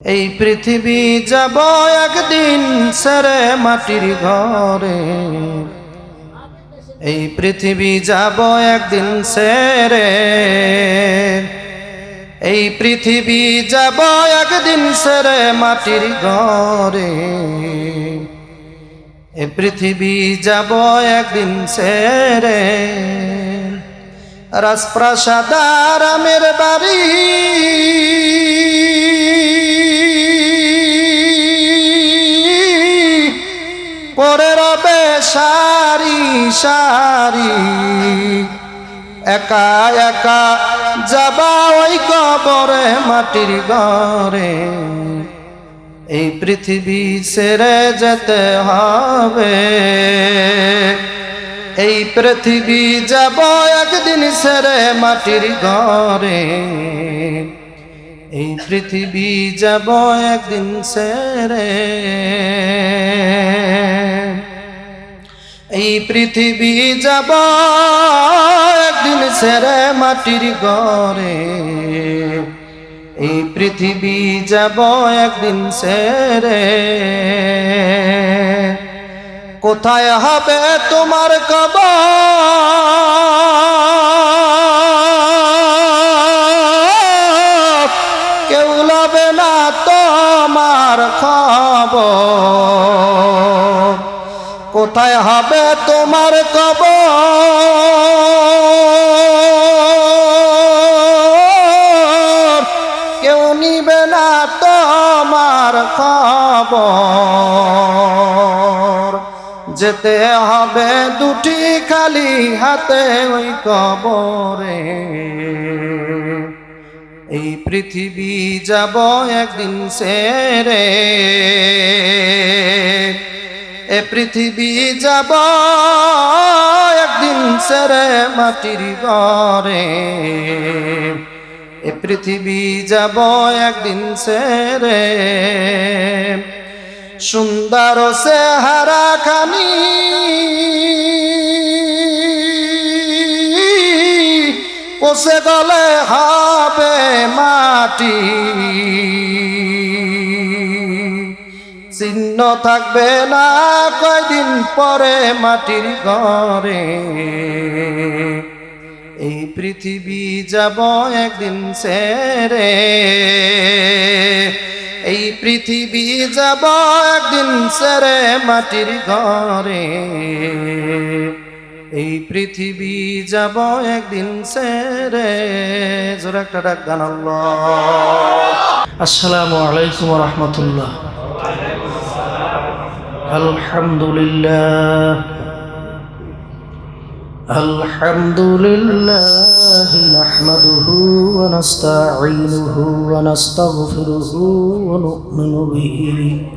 এই পৃথিবী যাব একদিন সেরে মাটির ঘরে। এই পৃথিবী যাব একদিন সেরে। এই পৃথিবী যাব একদিন সেরে মাটির ঘরে। এই পৃথিবী যাব একদিন সেরে। রাজপ্রাসাদ আরামের বাড়ি। পরে রবে সারি সারি। একা একা যাবা ওই কবরে, মাটির ঘরে। এই পৃথিবী ছেড়ে যেতে হবে। এই পৃথিবী যাব একদিন ছেড়ে মাটির ঘরে। এই পৃথিবী যাব একদিন ছেড়ে এই পৃথিবী যাব একদিন ছেড়ে মাটির ঘরে এই পৃথিবী যাব একদিন ছেড়ে কোথায় হবে তোমার কবর? তোমার কোথায় হবে তোমার কব কেউ নিবে না তোমার খবর। যেতে হবে দুটি খালি হাতে ওই কবরে। এই পৃথিবী যাব একদিন সেরে। এ পৃথিবী যাব একদিন সেরে মাটির ঘরে। এ পৃথিবী যাব একদিন সেরে। সুন্দর সে হারা খানি পচে গলে হবে মাটি। চিহ্ন থাকবে না কয়দিন পরে মাটির ঘরে। এই পৃথিবী যাব একদিন সেরে। এই পৃথিবী যাব একদিন সেরে মাটির ঘরে। এই পৃথিবী যাব একদিন সেরে জোর একটা ডাক গান আসসালামু আলাইকুম রহমতুল্লাহ আলহামদুলিল্লাহ الحمد لله نحمده ونستعينه ونستغفره ونؤمن به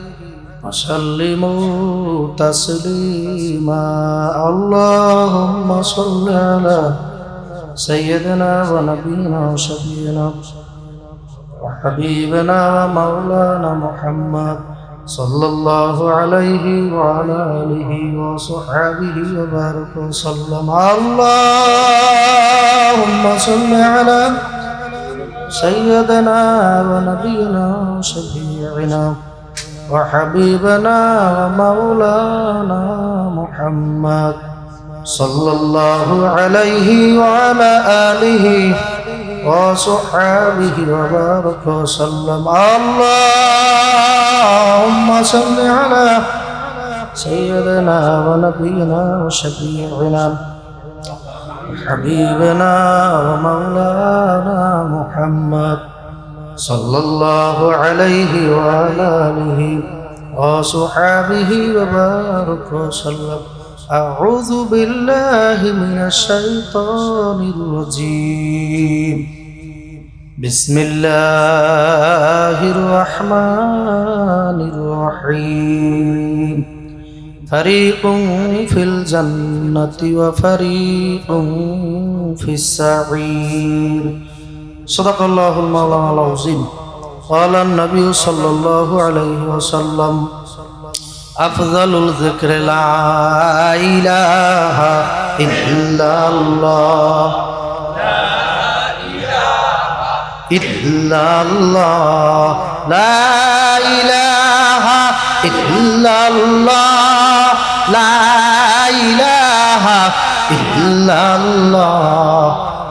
وسلموا تسليما اللهم صل على سيدنا ونبينا وشفينا وحبيبنا ومولانا محمد صلى الله عليه وعلى آله وصحبه وبارك وسلم. اللهم صل على سيدنا ونبينا وشفيعنا وحبيبنا ومولانا محمد صلى الله عليه وعلى آله وصحابه وبارك وسلم. اللهم صل على سيدنا ونبينا وشفيعنا حبيبنا ومولانا محمد صلى الله عليه وعلى آله وصحابه وبارك وسلم أعوذ بالله من الشيطان الرجيم بسم الله الرحمن الرحيم فريق في الجنة وفريق في السعير صدق الله المولى العظيم قال النبي صلى الله عليه وسلم أفضل الذكر لا إله إلا الله إلا الله لا إله إلا الله لا إله إلا الله لا إله إلا الله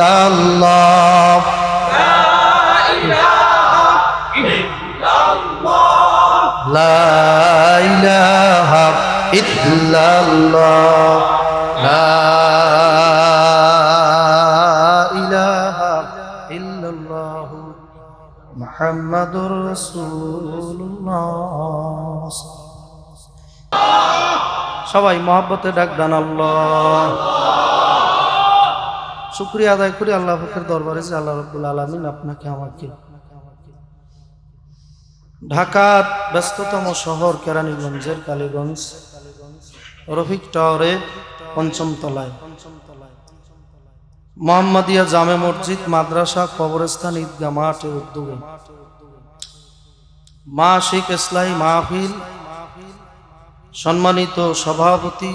ইল্লাল্লাহ। লা ইলাহা ইল্লাল্লাহ। লা ইলাহা ইল্লাল্লাহ। মুহাম্মাদুর রাসূলুল্লাহ। সবাই মহাব্বতে ডাক দেন আল্লাহ। শুক্রিয়া আদায় করি আল্লাহ পাকের দরবারে যে আল্লাহ রব্বুল আলমিন আপনাকে আমাকে ঢাকার ব্যস্ততম শহর কেরানীগঞ্জের কালীগঞ্জ রফিক টাওয়ারে পঞ্চম তলায়। মোহাম্মদিয়া জামে মসজিদ মাদ্রাসা কবরস্থান ঈদগাহ মাঠের উদ্যোগে। মা শেখ ইসলাহী মাহফিল। সম্মানিত সভাপতি।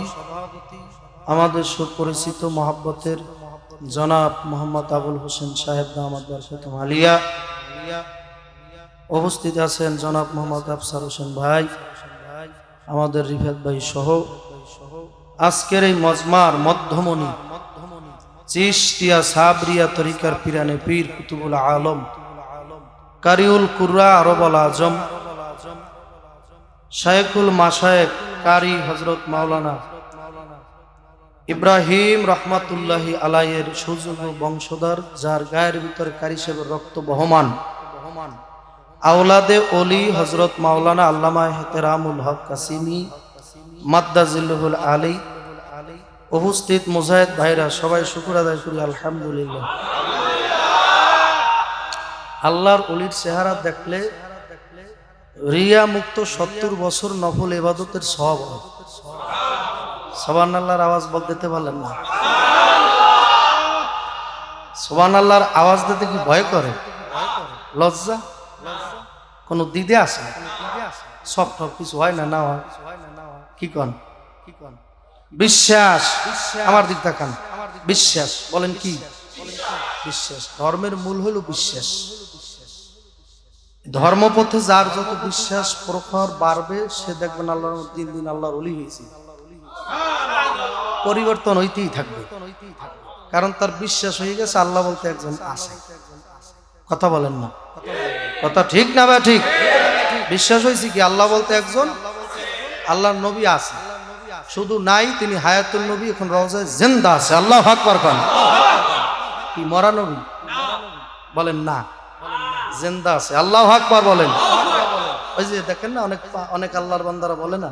আমাদের সুপরিচিত মহাব্বতের জনাব মোহাম্মদ আবুল হোসেন সাহেব দামাদ বরফতম আলিয়া উপস্থিত আছেন জনাব মোহাম্মদ আফসার হোসেন ভাই, আমাদের রিফাত ভাই সহ। আজকের এই মজমার মধ্যমণি চিস্তিয়া সাবরিয়া তরিকার পিরানে পীর কুতুবুল আলম, কারিউল কুর্রা আরবল আজম শায়েকুল মাসায়েক কারি হজরত মাওলানা ইব্রাহিম রহমাতুল্লাহি আলাইয়ের সুযোগ বংশধর, যার গায়ের ভিতরে কারি সাহেবের রক্ত বহমান। আওলাদে অলি হজরত মাওলানা আল্লামা হেতেরামুল হক কাসিমি মাদ্দাজিল্লুল আলী, উপস্থিত মুজাহিদ ভাইরা সবাই শুকুর আদায় করি, আলহামদুলিল্লাহ। আল্লাহর অলির চেহারা দেখলে রিয়া মুক্ত সত্তর বছর নফল এবাদতের সব হয়। সবান আল্লাহর আওয়াজ বল দিতে পারলেন না। সোবান আল্লাহর আওয়াজ দিতে কি ভয় করে? লজ্জা? কোন দিদে আসে সব সব কিছু হয় না না হয়। কি কন? কি কন বিশ্বাস। আমার দিক তাকান। বিশ্বাস। বলেন কি? বিশ্বাস। ধর্মের মূল হলো বিশ্বাস। ধর্মপথে যার যত বিশ্বাস প্রখর বাড়বে, সে দেখবেন আল্লাহর দিন দিন আল্লাহর অলি হয়েছে। পরিবর্তন হইতেই থাকবে। কারণ তার বিশ্বাস হয়ে গেছে, আল্লাহ বলতে একজন আছে। কথা বলেন না। কথা ঠিক না বা ঠিক? বিশ্বাস হয়েছে কি? আল্লাহ বলতে একজন আল্লাহর নবী আছে। শুধু নাই, তিনি হায়াতুল নবী, এখন রওজায় জিন্দা আছে। আল্লাহ আকবার খান কি, মরা নবী? বলেন না। জিন্দা আছে। আল্লাহ আকবার বলেন। ওই যে দেখেন না, অনেক অনেক আল্লাহর বান্দারা বলে না?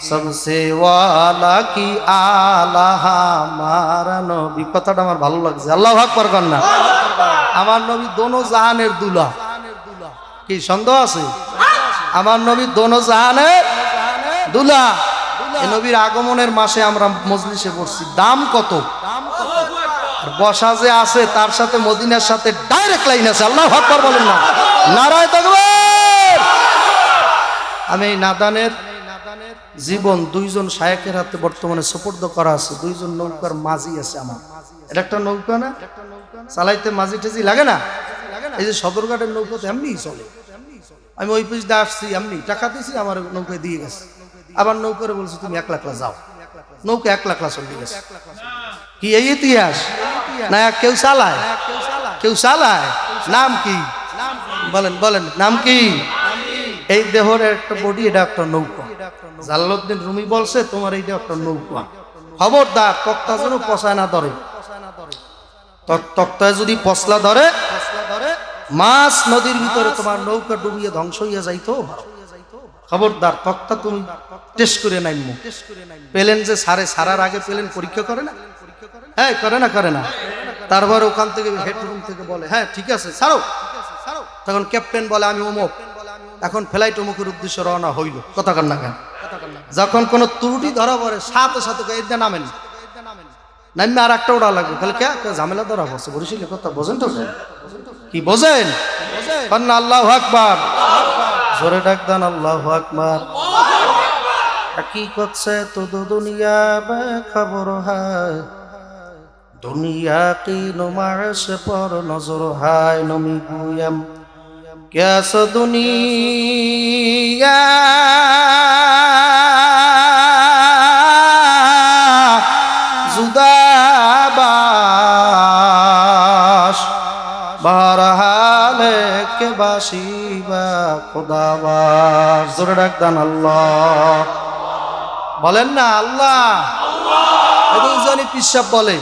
সবসে ওয়ালা কি আলাহা আমার নবী। কথাটা আমার ভালো লাগছে। আল্লাহ ভাগ পর না। আমার নবী দোনো জাহানের দুলা। কি, সন্দেহ আছে? আমার নবী দোনো জাহানের দুলা। নবীর আগমনের মাসে আমরা মজলিসে পড়ছি। দাম কত? বসা যে আছে, তার সাথে মদিনার সাথে ডাইরেক্ট লাইন আছে। আল্লাহ ভাগ বলেন না। নারায় থাকবে আমি নাদানের জীবন দুইজন শায়কের হাতে বর্তমানে সুপর্দ করা আছে, দুইজন নৌকার মাঝি আছে আমার। এটা একটা নৌকা না? চালাইতে মাঝি টেজি লাগে না? এই যে সদরঘাটের নৌকা তো এমনিই চলে। আমি ওই পিস আসছি, এমনি টাকা দিয়েছি আমার নৌকায় দিয়ে গেছে। আবার নৌকারে বলছি, তুমি এক লাখলা যাও। নৌকা এক লাখলা চলে গেছে। কি এই ইতিহাস? না, কেউ চালায়? কেউ চালায়? নাম কি? বলেন বলেন, নাম কি? এই দেহর একটা বডি এটা একটা নৌকা। জালালউদ্দিন রুমি বলছে, তোমার এইটা একটা নৌকা। খবরদার, তক্তা যেন পচায় না ধরে। তক্তায় যদি পশলা ধরে, মাছ নদীর ভিতরে তোমার নৌকা ডুবিয়ে ধ্বংস হইয়া যাইতো। খবরদার, তক্তা তুমি টেস্ট করে নাইমু পেলেন যে সারে সারার আগে পেলেন, পরীক্ষা করে না? হ্যাঁ করে না করে না। তারপর ওখান থেকে হেডরুম থেকে বলে হ্যাঁ ঠিক আছে, ছাড়ো। তখন ক্যাপ্টেন বলে, আমি অমুক। এখন ফ্লাইট অমুকের উদ্দেশ্যে রওনা হইল। কথা কান না কেন? যখন কোন ত্রুটি ধরা পড়ে, সাথে সাথে এইটা নামেন। নামে আর একটা ওটা লাগবে। তাহলে কে? ঝামেলা ধরা পড়ছে বরিশিল কথা বোঝেন তো কি বোঝেন? আল্লাহ আকবার। জোরে ডাক দেন, আল্লাহ আকবার। কি করছে? তো দুনিয়া বে খবর হায়। দুনিয়া কি নুমাশ পর নজর হায় নমি গুয়াম। কেস দুনিয়া? বলেন না, আল্লাহ। পিসাব বলে।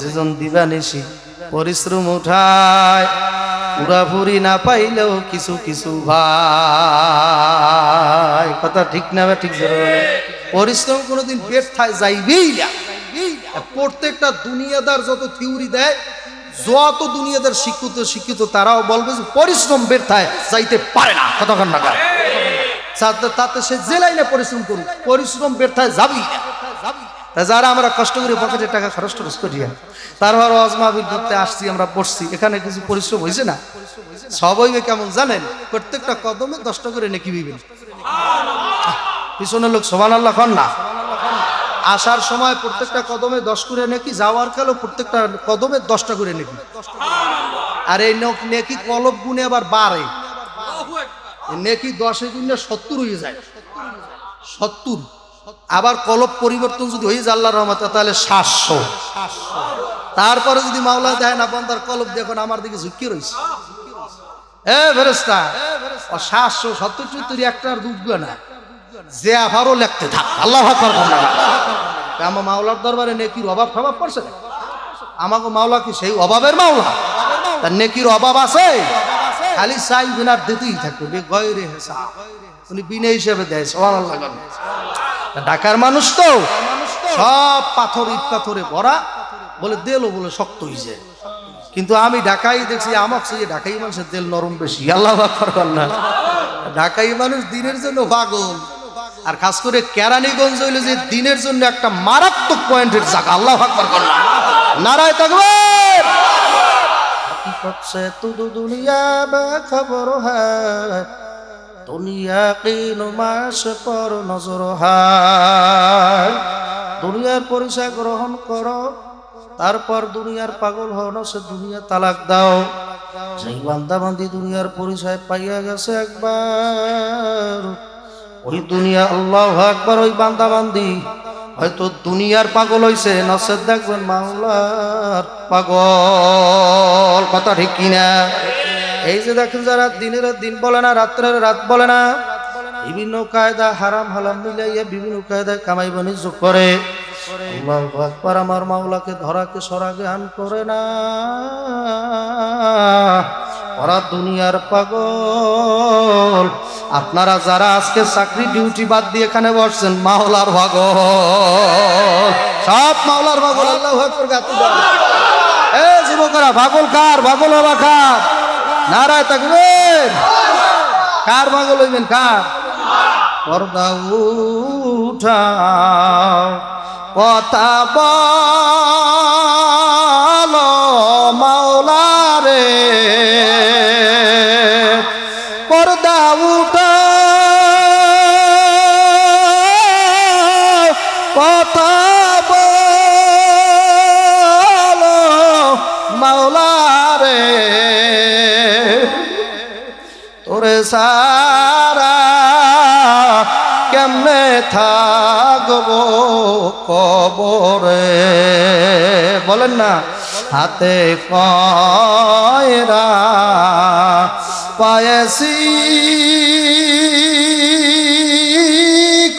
যেজন দিবানিসি পরিশ্রম উঠায় পুরাপুরি না পাইলেও কিছু কিছু ভাই। কথা ঠিক না ঠিক পরিশ্রম কোনোদিন পেট থাকে যাইবেই না। প্রত্যেকটা দুনিয়াদার যত থিওরি দেয় যত দুনিয়াদার শিক্ষিত শিক্ষিত, তারাও বলবে যে পরিশ্রম ব্যর্থায় যাইতে পারে না। কতক্ষণ না তাতে সে যে লাইনে পরিশ্রম করুক, পরিশ্রম ব্যর্থায় যাবি তা যারা আমরা কষ্ট করে পকেটে টাকা খরচ টরচ করি তারপর অজমাবির করতে আসছি, আমরা পড়ছি, এখানে কিছু পরিশ্রম হয়েছে না? সবাই কেমন জানেন? প্রত্যেকটা কদমে দশটা করে নেকি বিবেন পিছনের লোক সোমান আল্লাহ না? আসার সময় প্রত্যেকটা কদমে দশ করে নেকি যাওয়ার কালেও প্রত্যেকটা কদমে দশটা করে নেকি আর এই নেকি কলব গুনে আবার বাড়ে। নেকি দশে গুণে সত্তর হয়ে যায়। সত্তর। আবার কলব পরিবর্তন যদি হয়ে যায় আল্লাহ রহমতে তাহলে সাতশো। তারপরে যদি মাওলা দেয় না বন্দার কলব দেখুন আমার দিকে ঝুঁকি রয়েছে। এ ফেরেস্তা সাতশো সত্তর চুত্তর একটার ডুববে না। যে আবারও লেখতে থাক। আল্লাহ আকবার আমার মাওলার দরবারে নেকির অভাব ফভাব পড়ছে না? আমাকে মাওলা কি সেই অভাবের মাওলা? তার নেকির অভাব আছে? খালি চাই বিনার দিতেই থাকবে গয়রে হেসা উনি বিনে হিসেবে দেয় সবার আল্লাহ ঢাকার মানুষ তো সব পাথর ইট পাথরে ভরা বলে দেলও বলে শক্ত হয়েছে কিন্তু আমি ঢাকাই দেখছি আমার চেয়ে ঢাকাই মানুষের তেল নরম বেশি। আল্লাহ না। ঢাকাই মানুষ দিনের জন্য পাগল। আর খাস করে কেরানীগঞ্জ হইল যে দিনের জন্য একটা মারাত্মক পয়েন্টের জায়গা। আল্লাহ আকবর করলাম নারায় থাকবে তুদু দুনিয়া খবর হ্যাঁ। দুনিয়া কিন মাস পর নজর হায়। দুনিয়ার পরিচয় গ্রহণ করো, তারপর দুনিয়ার পাগল হন সে দুনিয়া তালাক দাও। সেই বান্দাবান্দি দুনিয়ার পরিচয় পাইয়া গেছে একবার ওই দুনিয়া, আল্লাহ একবার ওই বান্দাবান্দি। হয়তো দুনিয়ার পাগল হইছে নসেদ দেখবেন মাওলার পাগল। কথা ঠিক কিনা? এই যে দেখেন যারা দিনের দিন বলে না, রাত্রের রাত বলে না, বিভিন্ন কায়দা হারাম হালাম মিলাইয়া বিভিন্ন কায়দায় কামাই বাণিজ্য করে। আকবার, আমার মাওলাকে ধরাকে সরা জ্ঞান করে না। ওরা দুনিয়ার পাগল। আপনারা যারা আজকে চাকরি, ডিউটি বাদ দিয়ে এখানে বসছেন, মাওলার পাগল। সব মাওলার পাগল, আল্লাহ এ যুবকরা, পাগল কার? পাগল হবা কার? নারায় থাকবেন কার পাগল হইবেন, কার? পর্দা উঠা কথা বল। রে পর্দা উঠাও কথা বল রে তোরে সারা কেমনে থাকব কবরে? বলেন না। হাতে কয়রা পায়েসি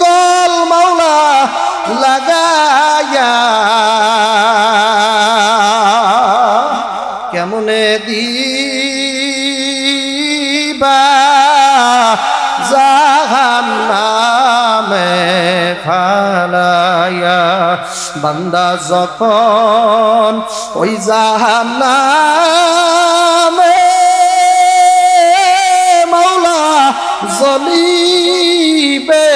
কল মাওলা লাগাইয়া কেমনে দিবা জাহান্নামে ফালাইয়া বান্দা যখন ওই জাহান্নামে মাওলা জ্বলিবে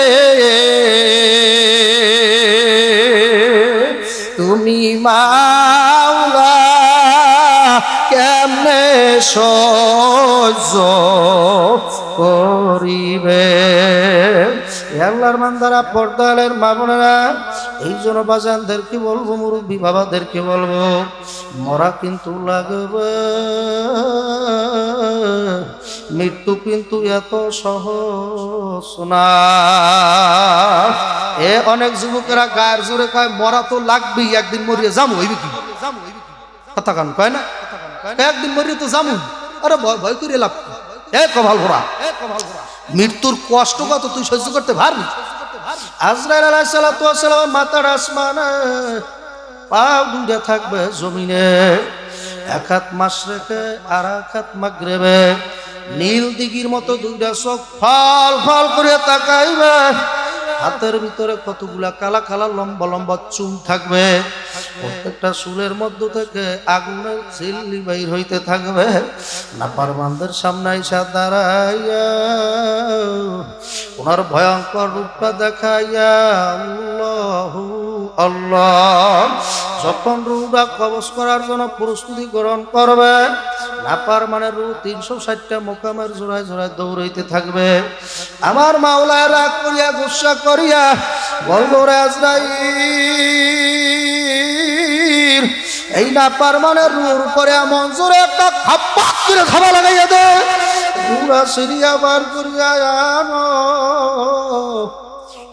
তুমি মাওলা কেমনে সহ্য করিবে? আল্লাহর মান্দারা পর্দালের মামনারা এই জন্য বাজানদেরকে বলব, মুরব্বী বাবাদেরকে বলব, মরা কিন্তু লাগবে। মৃত্যু কিন্তু এত সহজ না। এ অনেক যুবকেরা গায়ের জোরে কয়, মরা তো লাগবেই, একদিন মরিয়ে যাব হইবে কি? কথা কান কয় না? একদিন মরিয়ে তো যাব আরে ভয় ভয় করে লাভ? এ কভাল ভরা। মৃত্যুর কষ্ট কত, তুই সহ্য করতে পারবি? আজরাইল আলাইহিস সালাতু ওয়াস সালাম মাথার আসমানে পাও দুইটা থাকবে জমিনে। এক হাত মাস আর এক হাত মাগরেবে। নীল দিঘির মতো দুইটা চোখ ফল ফল করে তাকাইবে। হাতের ভিতরে কতগুলা কালা কালা লম্বা লম্বা চুল থাকবে? প্রত্যেকটা চুলের মধ্য থেকে আগুনের চিল্লি বাইর হইতে থাকবে। নাপার বান্ধের সামনে আইসা দাঁড়াইয়া ওনার ভয়ঙ্কর রূপটা দেখাইয়া আল্লাহু আল্লাহ। যখন রুটা কবচ করার জন্য প্রস্তুতি গ্রহণ করবে নাপার মানে রু তিনশো ষাটটা মোকামের জোড়ায় জোড়ায় দৌড়াইতে থাকবে। আমার মাওলায় রাগ করিয়া গুসা করিয়া বলব রাজরাই এই নাপার মানে রুর উপরে এমন জোরে একটা খাপ্পা করে খাওয়া লাগাইয়া দে। পুরা সিরিয়া বার করিয়া আনো।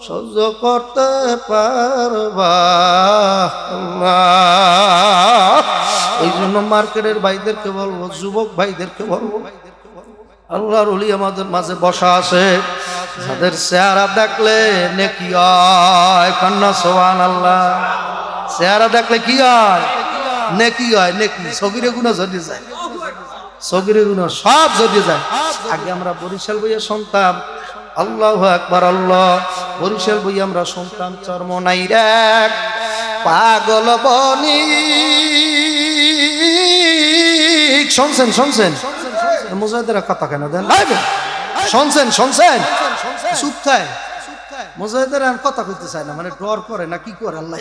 সহ্য করতে পারবা। এই জন্য মার্কেটের ভাইদেরকে বলব, যুবক ভাইদেরকে বলব, আল্লাহর অলি আমাদের মাঝে বসা আছে। যাদের চেহারা দেখলে নেকি হয়, কন্যা সোহান আল্লাহ চেহারা দেখলে কি হয়? নেকি হয়, নেকি। সগিরে গুণা যদি যায়, সগিরে গুণা সব যদি যায়। আগে আমরা বরিশাল বইয়া শুনতাম আল্লাহ একবার আল্লাহ। বরিশাল বই আমরা শুনতাম চর্ম নাই রেক পাগল বনি। শুনছেন শুনছেন? মুজাহিদের কথা কেন দেন? শুনছেন শুনছেন? চুপ মুজাহিদের কথা কইতে চায় না মানে ডর করে না, কি করে আল্লাহ।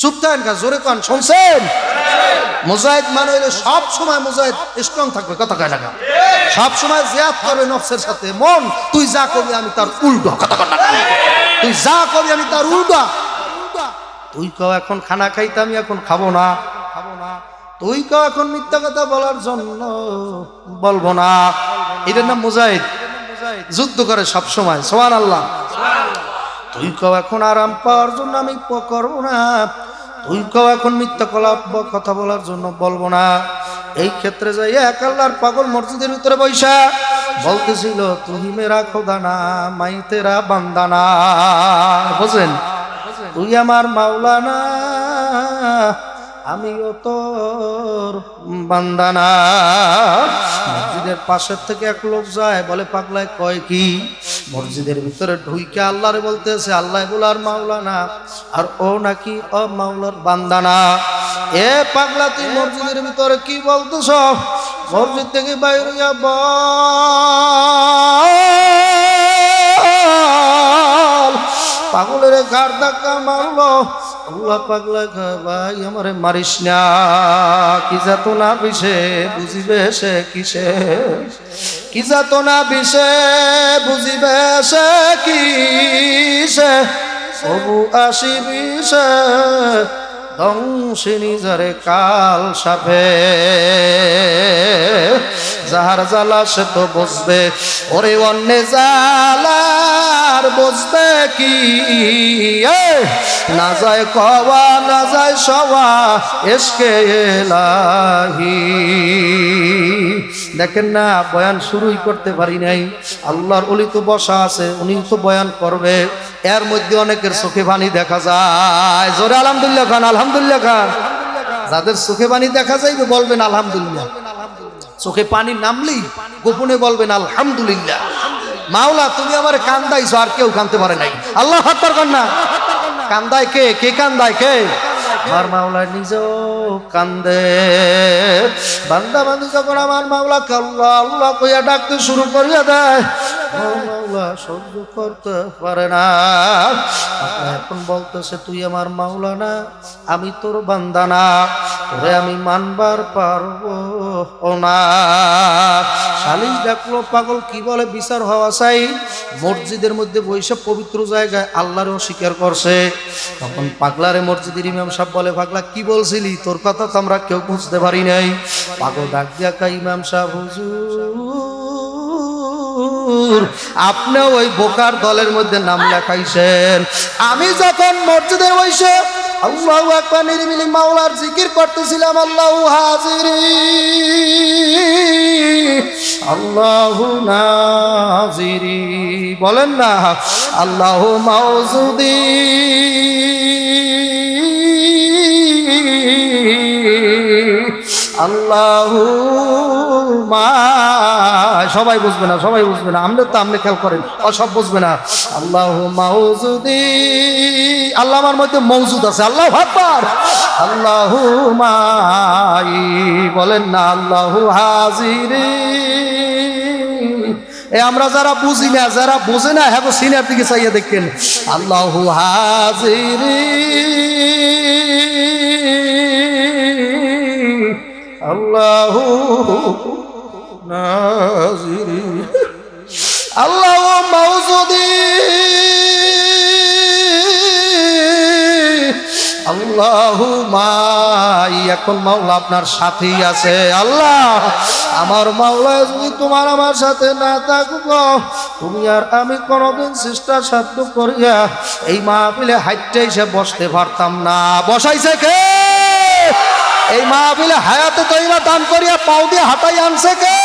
চুপ থাকেন জোরে কন, শুনছেন? মুজাহিদ মানে হইলে সব সময় মুজাহিদ স্ট্রং থাকবে, কথা কয় কা। সব সময় জিয়াদ করবে নফসের সাথে। মন, তুই যা করবি আমি তার উল্টো, কথা কয় তুই যা করবি আমি তার উল্টা। তুই কেউ এখন খানা খাইতে আমি এখন খাব না। খাব না তুই কেউ এখন মিথ্যা কথা বলার জন্য বলব না। এটার নাম মুজাহিদ। যুদ্ধ করে সব সময় সোহান আল্লাহ তুই কেউ এখন আরাম পাওয়ার জন্য আমি করব না। তুই কেউ এখন মিথ্যা কলা ব- কথা বলার জন্য বলব না। এই ক্ষেত্রে যাই এক আল্লাহর পাগল মসজিদের ভিতরে বৈশা। বলতেছিল, তুই মেরা খোদানা মাই তেরা বান্দানা বুঝলেন? তুই আমার মাওলানা, আমিও তোর বান্দানা মসজিদের পাশের থেকে এক লোক যায়, বলে, পাগলায় কয় কি? মসজিদের ভিতরে ঢুইকে আল্লাহরে বলতেছে, আল্লাহ বলার মাওলানা আর ও নাকি ও মাওলার বান্দানা এ পাগলা, তুই মসজিদের ভিতরে কি বলতেছ? মসজিদ থেকে বাইরে যাব পাগলের ঘাড় ধাক্কা মারলো। আল্লাহ পাগলা ভাই, আমারে মারিস না। কি যাত না বিষে, বুঝিবে সে কিসে? কি যাত না বিষে, বুঝিবে সে কিসে? সবু আসিবি সে দংশিনী যারে কাল সাপে। যাহার জ্বালা সে তো বসবে, ওরে অন্য জ্বালার বসবে কি? না যায় কওয়া না যায় সওয়া এসকে এলাহি। দেখেন না, বয়ান শুরুই করতে পারি নাই। আল্লাহর অলি তো বসা আছে উনি তো বয়ান করবে। এর মধ্যে অনেকের চোখে পানি দেখা যায়। জোরে আলহামদুলিল্লাহ খান আলহামদুলিল্লাহ খান। যাদের চোখে পানি দেখা যাইবে, বলবেন আলহামদুলিল্লাহ। চোখে পানি নামলেই গোপনে বলবেন আলহামদুলিল্লাহ। মাওলা, তুমি আমার কান্দাইছো, আর কেউ কানতে পারে নাই। আল্লাহ হাত্তার কন্যা। কান্দায় কে? কে কান্দায় কে? আমার মাওলা নিজেও কান্দে। বান্দা বান্দি যখন আমার মাওলা আল্লাহ আল্লাহ কইয়া ডাকতে শুরু করিয়া দেয় সহ্য করতে পারে না। এখন বলতেছে, তুই আমার মাওলা না, আমি তোর বান্দা না, তোরে আমি মানবার পারব না শালিশ ডাকলো পাগল কি বলে বিচার হওয়া চাই? মসজিদের মধ্যে বৈশাখ পবিত্র জায়গায় আল্লাহর অস্বীকার করছে। তখন পাগলারে মসজিদের ইমাম সাহেব বলে, পাগলা, কি বলছিলি? তোর কথা তো আমরা কেউ বুঝতে পারি নাই। পাগল ডাক দিয়া ইমাম সাহেব, হুজুর আপনি ওই বোকার দলের মধ্যে নাম লেখাইছেন। আমি যখন মসজিদের বসে আল্লাহু আকবার নিরিমিলি মাওলার জিকির করতেছিলাম, আল্লাহু হাজিরি। আল্লাহু নাজিরি। বলেন না, আল্লাহু মাউজুদি। আল্লাহু মা, সবাই বুঝবে না, সবাই বুঝবে না। আমরা তো আপনি খেয়াল করেন ও সব বুঝবে না। আল্লাহ মাউজুদি। আল্লাহ আমার মধ্যে মৌজুদ আছে, আল্লাহ ভাববার আল্লাহু মাই, বলেন না, আল্লাহু হাজিরি। এ আমরা যারা বুঝি না, যারা বুঝে না হ্যাঁ সিনিয়র দিকে চাইয়া দেখেন। আল্লাহু হাজিরি। আল্লাহু নাজিরি। আল্লাহ মৌজুদি আল্লাহু মাই এখন মাওলা আপনার সাথেই আছে। আল্লাহ, আমার মাওলা, যদি তোমার আমার সাথে না থাকব তুমি আর আমি কোনোদিন চেষ্টা সাধ্য করিয়া এই মাহফিলে হাইটে এসে বসতে পারতাম না। বসাইছে কে? এই মাহফিলে হায়াতে তৈবা দান করিয়া পাও দিয়ে হাতাই আনছে কে?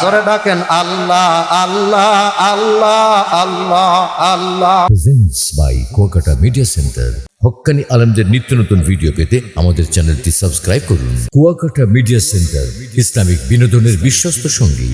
জোরে ডাকেন, আল্লাহ আল্লাহ আল্লাহ আল্লাহ আল্লাহ। বাই কুয়াকাটা মিডিয়া সেন্টার হক্কানি আলমদের নিত্য নতুন ভিডিও পেতে আমাদের চ্যানেলটি সাবস্ক্রাইব করুন। কুয়াকাটা মিডিয়া সেন্টার ইসলামিক বিনোদনের বিশ্বস্ত সঙ্গী।